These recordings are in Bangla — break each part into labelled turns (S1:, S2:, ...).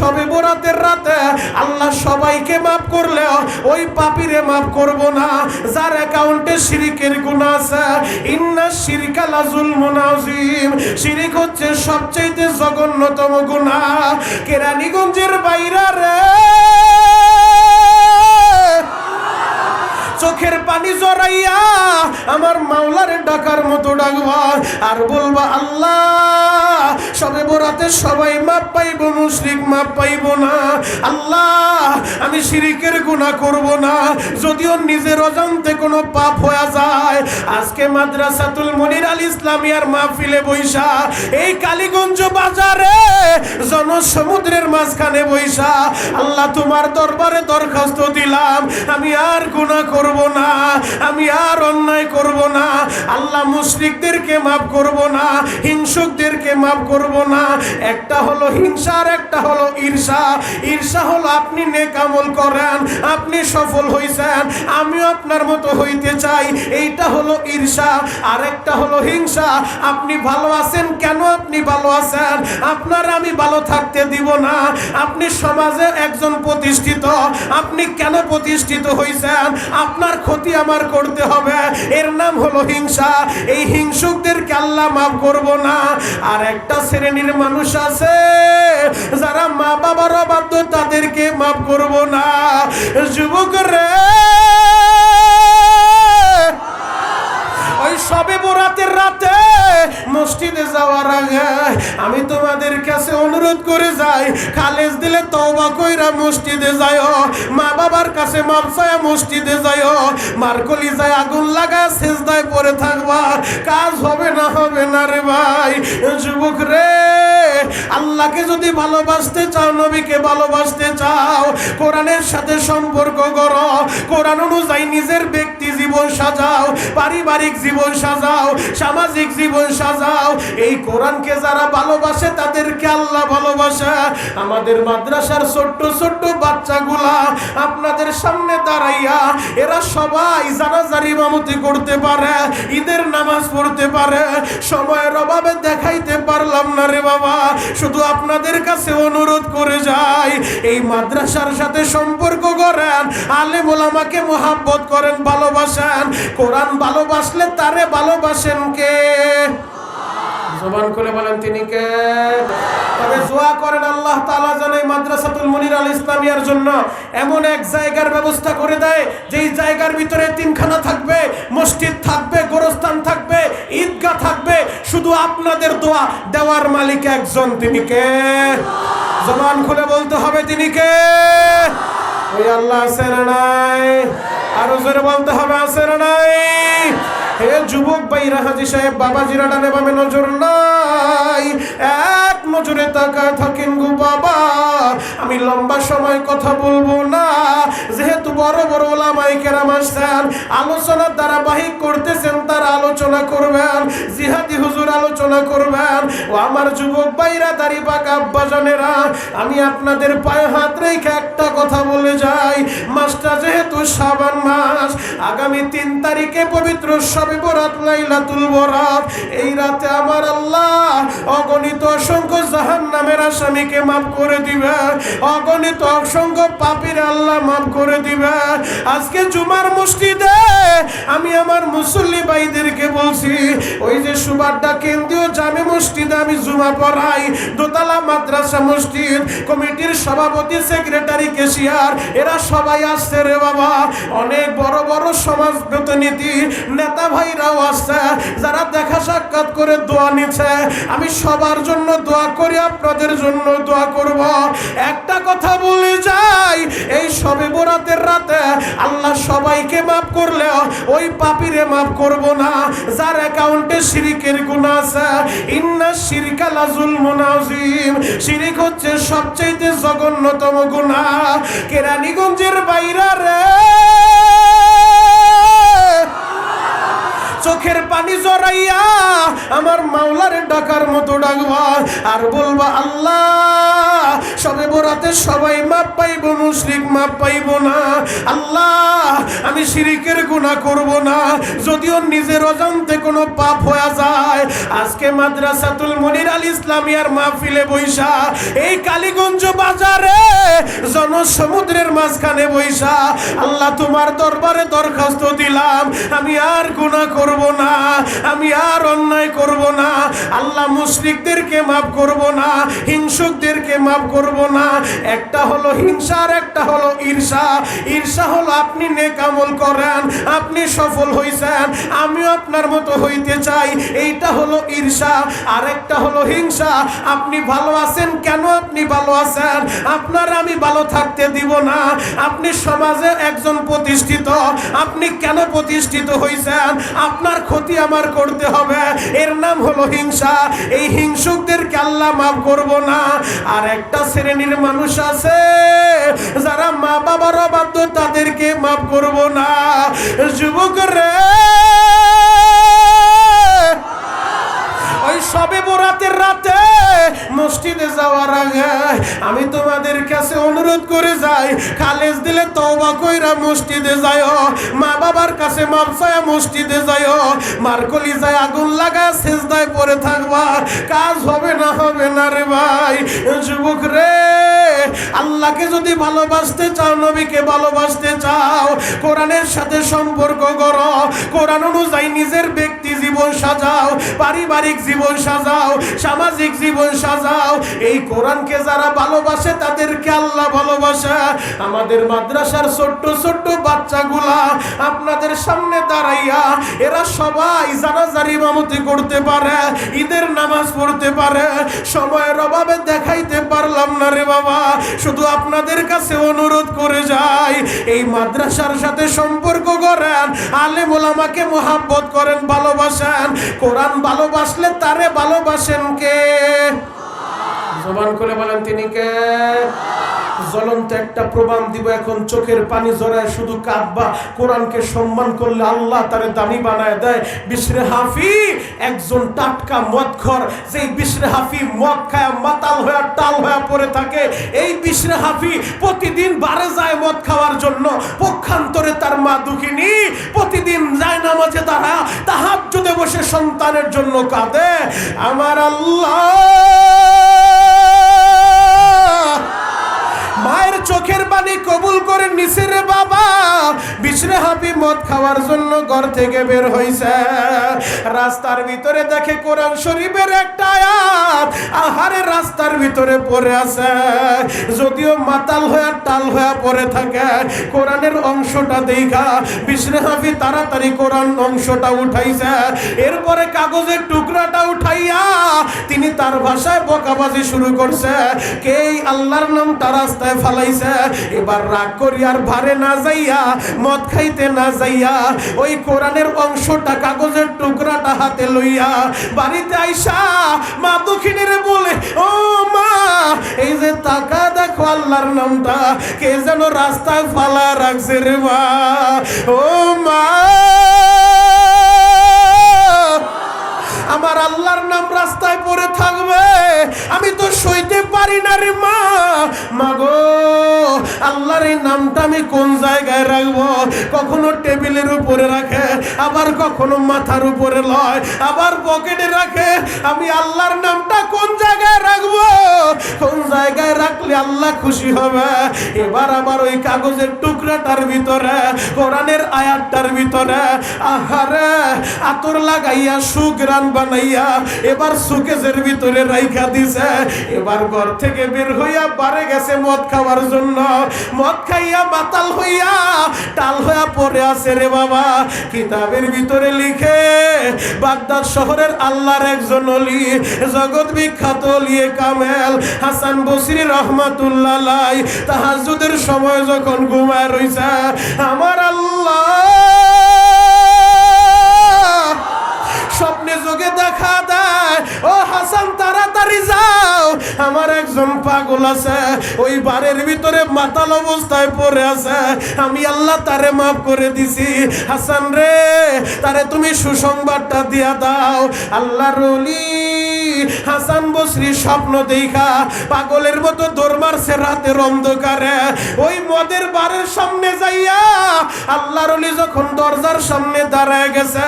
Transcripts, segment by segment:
S1: সবে বরাতের রাতে আল্লাহ সবাইকে মাফ করলেও ওই পাপিরে মাফ করব না। যার অ্যাকাউন্টে শিরিকের গুণ আছে। ইন্না শিরকা লাজুল মুনাজিম শিরিক হচ্ছে সবচেয়ে জঘন্যতম গুনাহ। কেরানীগঞ্জের বাইরা রে। চোখের পানি জড়াইয়া আমার মাওলারে ডাকার মতো ডাকবা। আর বলবা, আল্লাহ, সবে বরাতে সবাই মাপ পাইব, মুশরিক মাপ পাইব না। আল্লাহ, আমি শিরিকের গুনাহ করব না। যদিও নিজের অজান্তে কোনো পাপ হয়ে যায়। আজকে মাদ্রাসাতুল মনির আল ইসলামিয়ার মাহফিলে বৈশা, এই কালীগঞ্জ বাজারে জনসমুদ্রের মাঝখানে বৈশা, আল্লাহ, তোমার দরবারে দরখাস্ত দিলাম। আমি আর গুনাহ করব না, আমি আর অন্যায় করব না, আল্লাহ মুশরিকদেরকে মাফ করব না, হিংসুকদেরকে মাফ করব না। একটা হলো হিংসা আর একটা হলো ঈর্ষা। ঈর্ষা হলো আপনি নেক আমল করেন, আপনি সফল হইছেন, আমিও আপনার মতো হইতে চাই। এইটা হলো ঈর্ষা। আর একটা হলো হিংসা। আপনি ভালো আছেন কেন আপনি ভালো আছেন? আপনার আমি ভালো থাকতে দিব না। আপনি সমাজে একজন প্রতিষ্ঠিত। আপনি কেন প্রতিষ্ঠিত হইছেন? আপনার ক্ষতি আমার করতে হবে। এর নাম হলো হিংসা। এই হিংসুকদেরকে আল্লাহ মাফ করব না। আর একটা শ্রেণির মানুষ আছে, যারা মা বাবার অবাধ্য, তাদেরকে মাফ করব না। যুবক রে! ওই সবে বোরাতের রাতে মসজিদে যাওয়ার আগে আমি তোমাদের কাছে অনুরোধ করে যাই। খালেজ দিলে তওবা কইরা মসজিদে যাইও। মা বাবার কাছে মাপ চায়া মসজিদে যাইও। মারকলি যায় আগুন লাগা সেজদায় পড়ে থাকবা। কাজ হবে না হবে না রে ভাই। যুবক রে, আল্লাহকে যদি ভালোবাসতে চাও, নবীকে ভালোবাসতে চাও, কোরআনের সাথে সম্পর্ক করো। কোরআন অনুযায়ী নিজের ব্যক্তি জীবন সাজাও, পারিবারিক জীবন সাজাও, সামাজিক জীবন সাজাও। এই কোরআনকে যারা ভালোবাসে, তাদেরকে আল্লাহ ভালোবাসে। আমাদের মাদ্রাসার ছোট্ট ছোট্ট বাচ্চাগুলা আপনাদের সামনে দাঁড়াইয়া, এরা সবাই জানাজার ইমামতি করতে পারে, ঈদের নামাজ পড়তে পারে। সময়ের অভাবে দেখাইতে পারলাম না রে বাবা। শুধু আপনাদের কাছে অনুরোধ করে যাই, এই মাদ্রাসার সাথে সম্পর্ক করেন আলেম ওলামাকে মোহাব্বত করেন ভালোবাসেন কোরআন ভালোবাসলে তারে ভালোবাসেন কে? জবান খুলে বলেন তিনি কে? তবে দোয়া করেন আল্লাহ তাআলা যেন এই মাদ্রাসাতুল মুনির আল ইসলামিয়ার জন্য এমন এক জায়গার ব্যবস্থা করে দেয়, যেই জায়গার ভিতরে তিনখানা থাকবে, মসজিদ থাকবে, গোরস্থান থাকবে, ঈদগাহ থাকবে, শুধু আপনাদের দোয়া। দেওয়ার মালিক একজন তিনি কে? জবান খুলে বলতে হবে তিনি কে? ওই আল্লাহ আছে না নাই? আরও জোরে বলতে হবে আছে নাই? হে যুবক ভাইরা, হাজি সাহেব বাবা জিরা ডানে বামে নজর নাই। এক নজরে তাকায় থাকেন গো বাবা। আমি লম্বা সময় কথা বলব না। যেহেতু বড় বড় ওলামাই কেরাম আলোচনার ধারাবাহিক করতেছেন, তার আলোচনা করবেন, জিহাদি হুজুর আলোচনা করবেন। ও আমার যুবক ভাইরা, দাড়ি পাকা আমি আপনাদের পায়ে হাত রেখে একটা কথা বলে যাই। মাসটা যেহেতু সাবান মাস, আগামী তিন তারিখে পবিত্র সবে বরাত, লাইলাতুল বরাত। এই রাতে আমার আল্লাহ অগণিত অসংখ্য জাহান নামের আসামিকে মাফ করে দিবে। অগণিত অসংখ্য পাপীর আল্লাহ মাফ করে দিবে। আজকে জুমার মসজিদে আমি আমার মুসল্লি ভাইদেরকে বলছি, ওই যে সুবাড্ডা কেন্দ্রীয় জামে মসজিদে আমি জুমা পড়াই, দোতলা মাদ্রাসা মসজিদ, কমিটির সভাপতি, সেক্রেটারি কেশিয়ার এরা সবাই আসছে রে বাবা। অনেক বড় বড় সমাজ প্রতিনিধি নেতা ভাইরাও আসছে যারা দেখা সাক্ষাৎ করে দোয়া নিচ্ছে। আমি সবার জন্য দোয়া করি, আপনাদের জন্য দোয়া করব। একটা কথা বলে যাই, এই সবে বরাতের রাতে আল্লাহ সবাইকে মাফ করলেও ওই পাপিরে মাফ করব না। যার অ্যাকাউন্টে শিরিকের গুণ আছে, ইন্না শিরকা লাজুল মুনাজিম শিরিক হচ্ছে সবচেয়ে জঘন্যতম গুনাহ। কেরানীগঞ্জের বাইরা রে। চোখের পানি জড়াইয়া আমার মাওলারে ডাকার মতো ডাকবা। আর বলবা, আল্লাহ, সবে বরাতে সবাই মাপ পাইব, মুশরিক মাপ পাইব না। আল্লাহ, আমি শিরিকের গুনাহ করব না। যদিও নিজের অজান্তে কোনো পাপ হয়ে যায়। আজকে মাদ্রাসাতুল মনির আল ইসলামিয়ার মাহফিলে বৈশা, এই কালীগঞ্জ বাজারে জনসমুদ্রের মাঝখানে বৈশা, আল্লাহ তোমার দরবারে দরখাস্ত দিলাম। আমি আর গুনাহ করব না, আমি আর অন্যায় করব না, আল্লাহ মুশরিকদেরকে মাফ করব না, হিংসুকদেরকে মাফ করব না। একটা হলো হিংসা আর একটা হলো ঈর্ষা। ঈর্ষা হলো আপনি নেক আমল করেন, আপনি সফল হইছেন, আমিও আপনার মতো হইতে চাই। এইটা হলো ঈর্ষা। আর একটা হলো হিংসা। আপনি ভালো আছেন, কেন আপনি ভালো আছেন? আপনার আমি ভালো থাকতে দিব না। আপনি সমাজে একজন প্রতিষ্ঠিত। আপনি কেন প্রতিষ্ঠিত হইছেন? আপনার ক্ষতি আমার করতে হবে। এর নাম হলো হিংসা। এই হিংসুকদেরকে আল্লাহ মাফ করব না। আর একটা শ্রেণির মানুষ আছে, যারা মা বাবার অবাধ্য, তাদেরকে মাফ করব না। যুবক রে! ওই সবে বরাতের রাতে আমি তোমাদের কাছে অনুরোধ করে যাই। খালেজ দিলে তওবা কইরা মসজিদে যাইও। মা বাবার কাছে মাপ চায়া মসজিদে যাইও। মারকলি যায় আগুন লাগা সেজদায় পড়ে থাকবা। কাজ হবে না হবে না রে ভাই। যুবক রে, আল্লাহকে যদি ভালোবাসতে চাও, নবীকে ভালোবাসতে চাও, কোরআনের সাথে সম্পর্ক করো কোরআন অনুযায়ী নিজের ব্যক্তি জীবন সাজাও, পারিবারিক জীবন সাজাও, সামাজিক জীবন সাজাও। এই কোরআনকে যারা ভালোবাসে, তাদেরকে আল্লাহ ভালোবাসে। আমাদের মাদ্রাসার ছোট্ট ছোট্ট বাচ্চাগুলা আপনাদের সামনে দাঁড়াইয়া, এরা সবাই জানাজার ইমামতি করতে পারে, ঈদের নামাজ পড়তে পারে। সময়ের অভাবে দেখাইতে পারলাম না রে বাবা। শুধু আপনাদের কাছে অনুরোধ করে যাই, এই মাদ্রাসার সাথে সম্পর্ক করেন আলেম ওলামাকে মোহাব্বত করেন ভালোবাসেন কোরআন ভালোবাসলে তারে ভালোবাসেন কে? জবান করে বলেন তিনি কে? জ্বলন্ত একটা প্রমাণ দিব, এখন চোখের পানি জড়ায় শুধু কাঁদবা। কোরআনকে সম্মান করলে আল্লাহ তারে দামি বানায় দেয়। বিশরে হাফি, একজন টাটকা মদখর যেই বিশরে হাফি মদ খায় মাতাল হয়ে, টাল হয়ে পড়ে থাকে, এই বিশরে হাফি প্রতিদিন বারে যায় মদ খাওয়ার জন্য। পক্ষান্তরে তার মা দুঃখিনী প্রতিদিন যায় নামাজে তারা তাহার বসে সন্তানের জন্য কাঁদে। আমার আল্লাহ মদ খাওয়ার জন্য ঘর থেকে বের হইছে। রাস্তার ভিতরে দেখে কোরআন শরীফের একটা আয়াত, আহারে রাস্তার ভিতরে পড়ে আছে। যদিও মাতাল হয়ে টাল হয়ে পড়ে থাকে, কোরআনের অংশটা দেখা। বিছরে হাবি তাড়াতাড়ি কোরআন অংশটা উঠাইছে। এরপরে কাগজের টুকরাটা উঠাইয়া তিনি তার ভাষায় বকাবাজি শুরু করছে। কে আল্লাহর নামটা রাস্তায় ফালাইছে? এবার রাগ করি আর ভারে না যাইয়া, মদ খাইতে না যাইয়া ওই কোরআনের অংশটা কাগজের টুকরাটা হাতে লইয়া বাড়িতে আইসা মা দক্ষিণের বলে, ও মা, এই যে টাকা দেখো আল্লাহর নামটা, কে যেন রাস্তায় ফালা রাখছে রে মা। ও মা, আমার আল্লাহর নাম রাস্তায় পড়ে থাকবে, আমি তো সইতে পারি না রে মা। মাগো আল্লাহর এই নামটা আমি কোন জায়গায় রাখব? কখনো টেবিলের উপরে রাখে, আবার কখনো মাথার উপরে লয়, আবার পকেটে রাখে। আমি আল্লাহর নামটা কোন জায়গায় রাখব? কোন জায়গায় রাখলে আল্লাহ খুশি হবে? এবার আবার ওই কাগজের টুকরাটার ভিতরে, কোরআনের আয়াতটার ভিতরে, আহারে, আতর লাগাইয়া সুগ্রান বানাইয়া, এবার সুকেজের ভিতরে রাইখা দিছে। এবার ঘর থেকে বের হইয়া বারে গেছে মদ খাওয়ার জন্য। মদ খাইয়া মাতাল হইয়া, টাল হইয়া পড়ে আছে রে বাবা। কিতাবের ভিতরে লিখে, বাগদাদ শহরের আল্লাহর একজন অলি, জগৎ বিখ্যাত অলিয়ে কামেল, হাসান বসরি রহমাতুল্লাহ তাহাজুদের সময় যখন ঘুমায় রইছে, আমার আল্লাহ স্বপ্নে যোগে দেখা দেয়, ও হাসান আমার একজন পাগল আছে, ওই বারের ভিতরে মাতাল অবস্থায় পড়ে আছে। আমি আল্লাহ তারে মাফ করে দিছি। হাসান রে, তারে তুমি সুসংবাদটা দিয়া দাও। আল্লাহ রলি হাসান বসরি স্বপ্ন দেখা, পাগলের মতো দৌড় মারছে রাতের অন্ধকারে। ওই মদের বারের সামনে যাইয়া আল্লাহর অলি যখন দরজার সামনে দাঁড়ায় গেছে,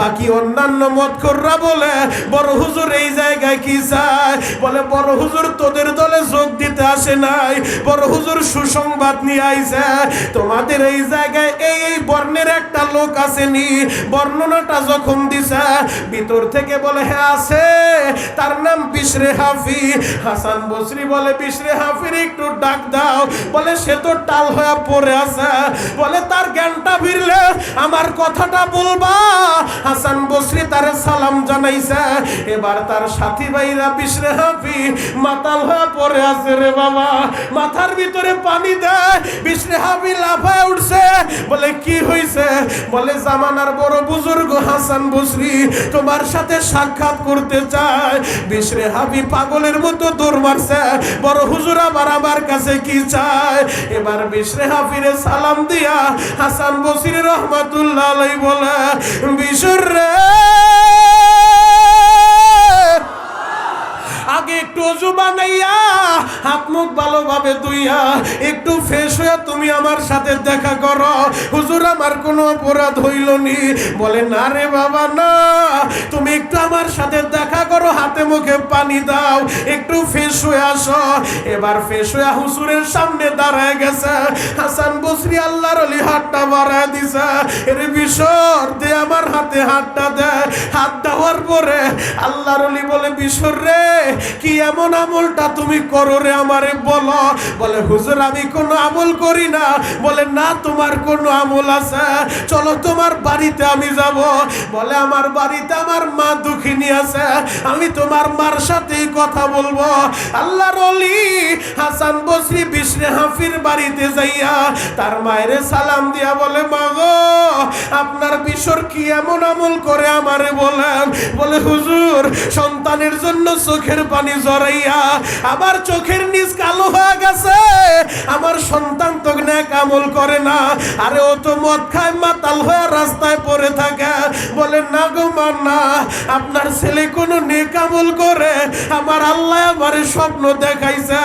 S1: বাকি অন্যান্য মদখররা বলে, বড় হুজুর, এই জায়গায় কি চায় বলে বড় হুজুর তোদের দলে যোগ দিতে আসে নাই। বড় হুজুর সুসংবাদ নিয়ে আইছে, তোমাদের এই জায়গায় এই এই বর্ণের একটা লোক আসেনি। বর্ণনাটা যখন দিছে, ভিতর থেকে বলে হ্যাঁ আছে। তার নাম বিশরে হাফি। হাসান বসরি বলে, বিশরে হাফির একটু ডাক দাও। বলে, সে তো টাল হয়ে পড়ে আছে। বলে, তার জ্ঞানটা ফিরলে আমার কথাটা বলবা? হাসান বসরি তার সালাম জানাইছে। এবার তার সাথী ভাইরা বিশরে হাফি মাতাল হয়ে পড়ে আছে রে বাবা, মাথার ভিতরে পানি দেয় হাফি লাফায় উঠছে। বলে, কি হইছে? বলে, জামানার বড় বুজুর্গ হাসান বসরি তোমার সাথে সাক্ষাৎ করতে চায়। বিশরে হাবি পাগলের মতো দৌড় মারছে। বড় হুজুর আবার আমার কাছে কি চায়? এবার বিশরে হাফিরে সালাম দিয়া হাসান বসরি রহমাতুল্লাহ বলে বিশুর রে অজু বানাইয়া, হাত মুখ ভালোভাবে ধুইয়া, একটু ফ্রেশ হইয়া তুমি আমার সাথে দেখা করো। হুজুর, আমার কোনো অপরাধ হইল নি। বলে, না রে বাবা, না। তুমি একটু আমার সাথে দেখা করো, হাতে মুখে পানি দাও, একটু ফ্রেশ হয়ে আসো। এবার ফ্রেশ হইয়া হুজুরের সামনে দাঁড়ায় গেছে। হাসান বসরি আল্লাহর অলি হাতটা বাড়ায় দিছে। এর বিশর দে আমার হাতে হাতটা দে। হাত দেওয়ার পরে আল্লাহর অলি বলে, বিশর রে, কি এমন আমলটা তুমি করো রে আমারে বলো। বলে, হুজুর, আমি কোনো আমল করি না। বলে, না, তোমার কোনো আমল আছে। চলো, তোমার বাড়িতে আমি যাব। বলে, আমার বাড়িতে আমার মা দুঃখিনী আছে। আমি তোমার মার সাথেই কথা বলব। আল্লাহর অলি হাসান বসরি বিষ্ণে হাফির বাড়িতে যাইয়া তার মায়ের সালাম দিয়া বলে, মা গো, আপনার বিশর কি এমন আমল করে আমারে বলেন? বলে, হুজুর, সন্তানের জন্য চোখের পানি জড়াইয়া আমার চোখের নিচ কালো হয়ে গেছে। আমার সন্তান তো ন্যাক আমল করে না। আরে ও তো মদ খায়, মাতাল হয়ে রাস্তায় পড়ে থাকে। বলে, না গো মা, না। আপনার ছেলে কোনো নেক আমল করে। আমার আল্লাহ আমার স্বপ্ন দেখাইছে।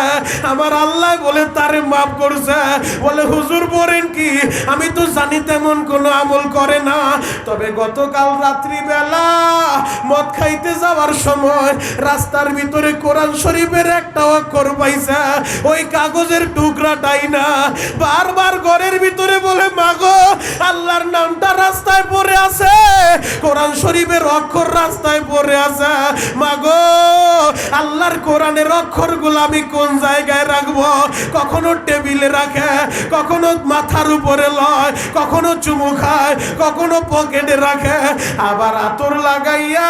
S1: আমার আল্লাহ বলে, তারে মাফ করছে। বলে, হুজুর বলেন কি? আমি তো জানি তেমন কোনো আমল করে না। তবে গতকাল রাত্রিবেলা মদ খাইতে যাওয়ার সময় রাস্তার ভিতরে কোরআন শরীফের একটা অক্ষর পাইছে, ওই কাগজের টুকরাটাই না? বারবার ঘরের ভিতরে বলে, মাগো, আল্লাহর নামটা রাস্তায় পড়ে আছে, কোরআন শরীফের অক্ষর রাস্তায় পড়ে আছে। মাগো, আল্লাহর কোরআনের অক্ষরগুলো আমি কোন জায়গায় রাখব? কখনো টেবিলে রাখে, কখনো মাথার উপরে লয়, কখনো চুমু খায়, কখনো পকেটে রাখে। আবার আতর লাগাইয়া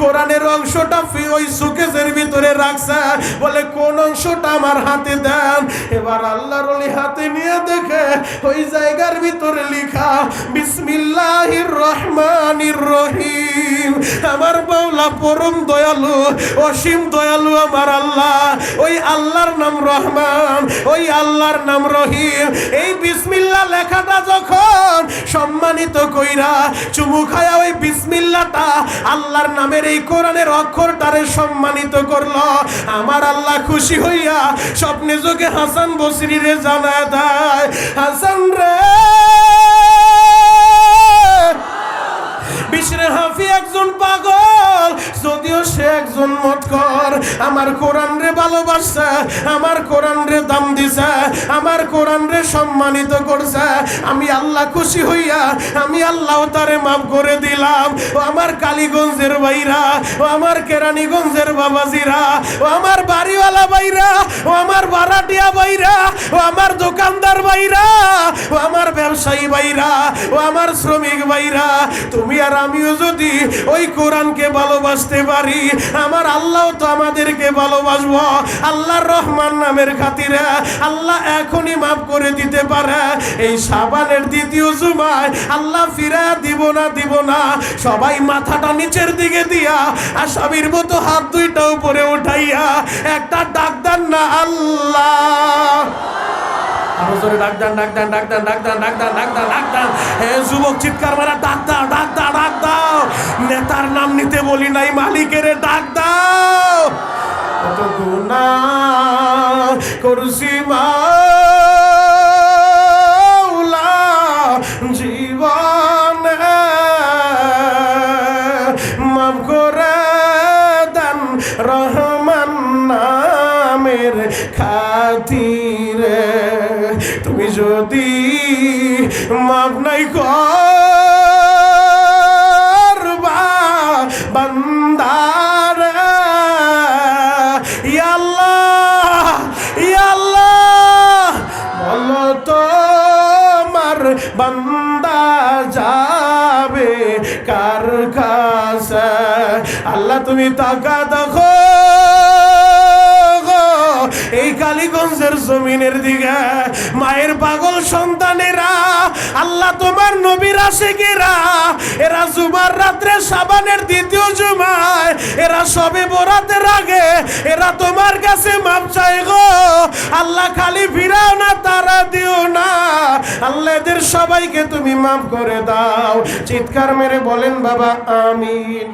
S1: কোরআনের অংশটা ওই সুকেসের ভিতরে রাখছে। বলে, কোন অংশটা আমার হাতে দেন? এবার আল্লাহর ওলি হাতে নিয়ে দেখে ওই জায়গার ভিতরে লেখা, বিসমিল্লাহির রহমানির রহিম। আমার বাউলা পরম দয়ালু, অসীম দয়ালু আমার আল্লাহ। ওই আল্লাহর নাম রহমান, ওই আল্লাহর নাম রহিম। এই বিসমিল্লাহ লেখাটা যখন সম্মানিত কইরা চুমু খায়া ওই বিসমিল্লাটা আল্লাহর নামের এই কোরআনের অক্ষরটারে সম্মানিত করল আমার আল্লাহ খুশি হইয়া স্বপ্নে যোগে হাসান বসরিরে জানা দেয় হাসান রে। বিশরে হাফি একজন পাগল, যদিও সে একজন মতকর আমার কোরআন রে ভালোবাসছে, আমার কোরআন রে দাম দিছে, আমার কোরআন রে সম্মানিত করছে। আমি আল্লাহ খুশি হইয়া, আমি আল্লাহ তারে মাফ করে দিলাম। ও আমার কালীগঞ্জের বাইরা ও আমার কেরানীগঞ্জের বাবাজিরা, ও আমার বাড়িওয়ালা বাইরা ও আমার ভাড়াটিয়া বাইরা ও আমার দোকানদার বাইরা ও আমার ব্যবসায়ী বাইরা ও আমার শ্রমিক বাইরা তুমি আর আমিও যদি ওই কোরআনকে ভালোবাসতে পারি, আমার আল্লাহ তো আমাদেরকে ভালোবাসবো। আল্লাহর রহমান নামের খাতিরে আল্লাহ এখনই মাফ করে দিতে পারে। এই সাবানের দ্বিতীয় জুমায় আল্লাহ ফিরা দিব না দিব না। সবাই মাথাটা নিচের দিকে দিয়া আর আসামির মতো হাত দুইটা উপরে উঠাইয়া একটা ডাক দেন না আল্লাহ। আরও জোরে ডাক দেন ডাক দেন ডাক দেন ডাক দেন যুবক চিৎকার মারা, ডাক দাও, ডাক ডাক দাও। নেতার নাম নিতে বলি নাই, মালিকের ডাক দাও। কত গুণা করছি দেন রহমান নামের তুমি যদি মাফ নাই করবা তোমার বান্দা যাবে কার কাছে? আল্লাহ তুমি তাকা দেখো। এই কালীগঞ্জের জমিনের দিকে মায়ের পাগল সন্তানেরা, আল্লাহ তোমার নবীর আশেকেরা, এরা জুমার রাত্রে সাবানের দ্বিতীয় জুমায়, এরা সবে বরাতের আগে, এরা তোমার কাছে মাপ চাই গো। আল্লাহ খালি ফিরাও না, তারা দিও না। আল্লাহ এদের সবাইকে তুমি মাফ করে দাও। চিৎকার মেরে বলেন, বাবা, আমিন।